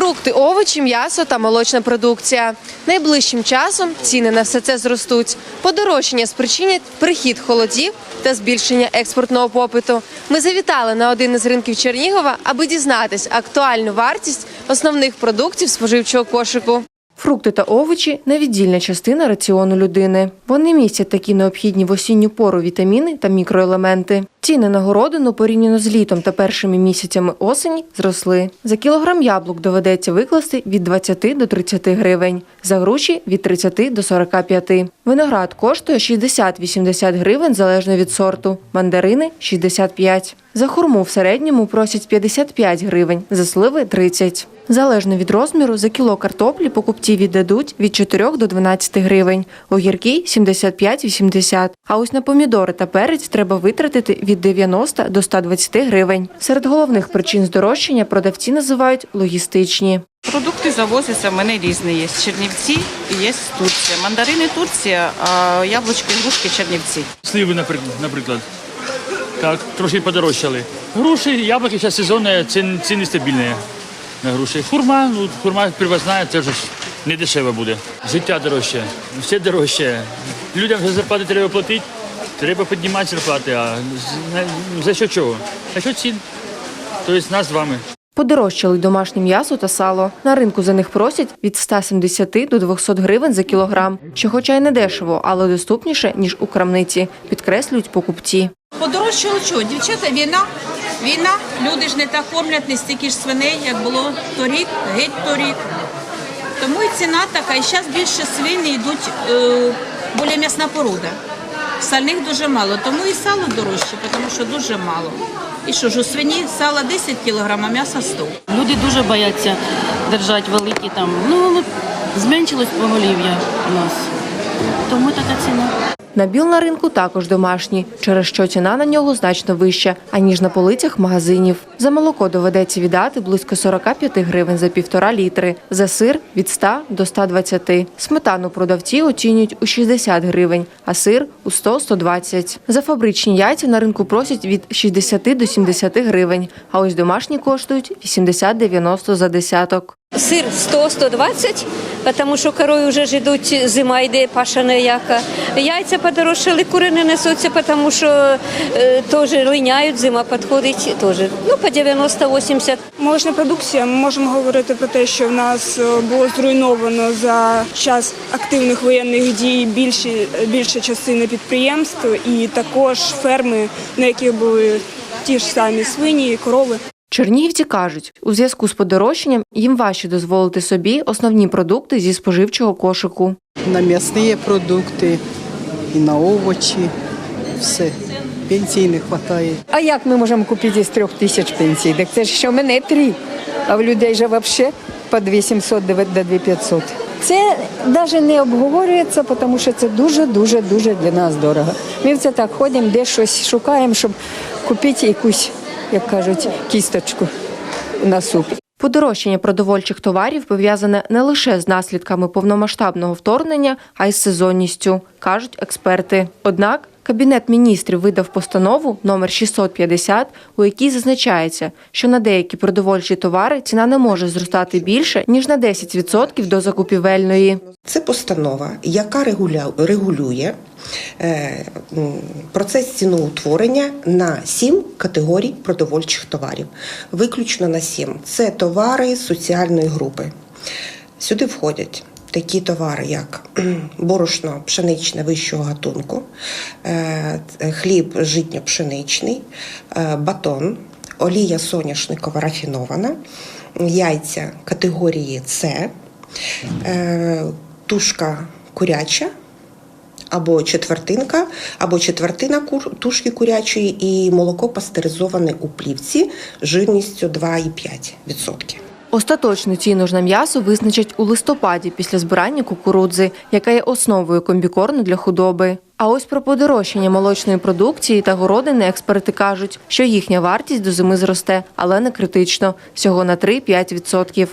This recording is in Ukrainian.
Фрукти, овочі, м'ясо та молочна продукція. Найближчим часом ціни на все це зростуть. Подорожчання спричинять прихід холодів та збільшення експортного попиту. Ми завітали на один із ринків Чернігова, аби дізнатись актуальну вартість основних продуктів споживчого кошику. Фрукти та овочі невіддільна частина раціону людини. Вони містять такі необхідні в осінню пору вітаміни та мікроелементи. Ціни на городину порівняно з літом та першими місяцями осені зросли. За кілограм яблук доведеться викласти від 20 до 30 гривень, за груші від 30 до 45. Виноград коштує 60-80 гривень залежно від сорту, мандарини 65. За хурму в середньому просять 55 гривень, за сливи 30. Залежно від розміру, за кіло картоплі покупці віддадуть від 4 до 12 гривень, огірки 75-80. А ось на помідори та перець треба витратити 90 до 120 гривень. Серед головних причин здорожчання продавці називають логістичні. Продукти завозяться, в мене різні є. З Чернівці і є з Турція. Мандарини Турція, а яблучки, грушки Чернівці. Сливи, наприклад, наприклад. Так, трошки подорожчали. Груші, яблуки зараз сезонні, ціни, ціни стабільні на груші. Хурма, ну, хурма привозна, це вже ж не дешево буде. Життя дорожче, все дорожче. Людям вже зарплати треба платити, треба піднімати зарплати. А за що чого? За що цін? Тобто нас з вами. Подорожчали домашнє м'ясо та сало. На ринку за них просять від 170 до 200 гривень за кілограм, що хоча й не дешево, але доступніше, ніж у крамниці, підкреслюють покупці. Подорожчало що? Дівчата, війна, війна. Люди ж не так кормлять, не стільки ж свиней, як було торік, геть торік. Тому і ціна така. І зараз більше свині йдуть е, більш м'ясна порода. Сальних дуже мало, тому і сало дорожче, тому що дуже мало. І що ж, у свині сала 10 кг, а м'яса 100 Люди дуже бояться держати великі там. Ну, зменшилось поголів'я у нас. Тому така ціна. Набіл на ринку також домашній, через що ціна на нього значно вища, аніж на полицях магазинів. За молоко доведеться віддати близько 45 гривень за півтора літри, за сир – від 100 до 120. Сметану продавці оцінюють у 60 гривень, а сир – у 100-120. За фабричні яйця на ринку просять від 60 до 70 гривень, а ось домашні коштують 80-90 за десяток. Сир 100-120, тому що корою вже йдуть, зима йде, паша ніяка. Яйця подорожчали, кури не несуться, тому що е, теж линяють, зима підходить, теж, ну, по 90-80. Молочна продукція. Ми можемо говорити про те, що в нас е, було зруйновано за час активних воєнних дій більші, більше частини підприємств і також ферми, на яких були ті ж самі свині, корови. Чернігівці кажуть, у зв'язку з подорожчанням їм важче дозволити собі основні продукти зі споживчого кошику. на м'ясні продукти і на овочі. Все. Пенсії не вистачає. А як ми можемо купити з трьох тисяч пенсій? Так це ж що в мене три, а в людей же взагалі по 2700 до 2500. Це навіть не обговорюється, тому що це дуже-дуже дуже для нас дорого. Ми це так ходимо, де щось шукаємо, щоб купити якусь, як кажуть, кісточку на суп. Подорожчання продовольчих товарів пов'язане не лише з наслідками повномасштабного вторгнення, а й з сезонністю, кажуть експерти. Однак Кабінет міністрів видав постанову номер 650, у якій зазначається, що на деякі продовольчі товари ціна не може зростати більше ніж на 10% до закупівельної. Це постанова, яка регулює е, процес ціноутворення на сім категорій продовольчих товарів. Виключно на сім. Це товари соціальної групи. Сюди входять такі товари, як борошно пшеничне вищого гатунку, е, хліб житньо-пшеничний, е, батон, олія соняшникова рафінована, яйця категорії С, е, тушка куряча. Або четвертинка, або четвертина тушки курячої і молоко пастеризоване у плівці жирністю 2,5%. Остаточну ціну ж на м'ясо визначать у листопаді після збирання кукурудзи, яка є основою комбікорну для худоби. А ось про подорожчання молочної продукції та городини експерти кажуть, що їхня вартість до зими зросте, але не критично – всього на 3-5%.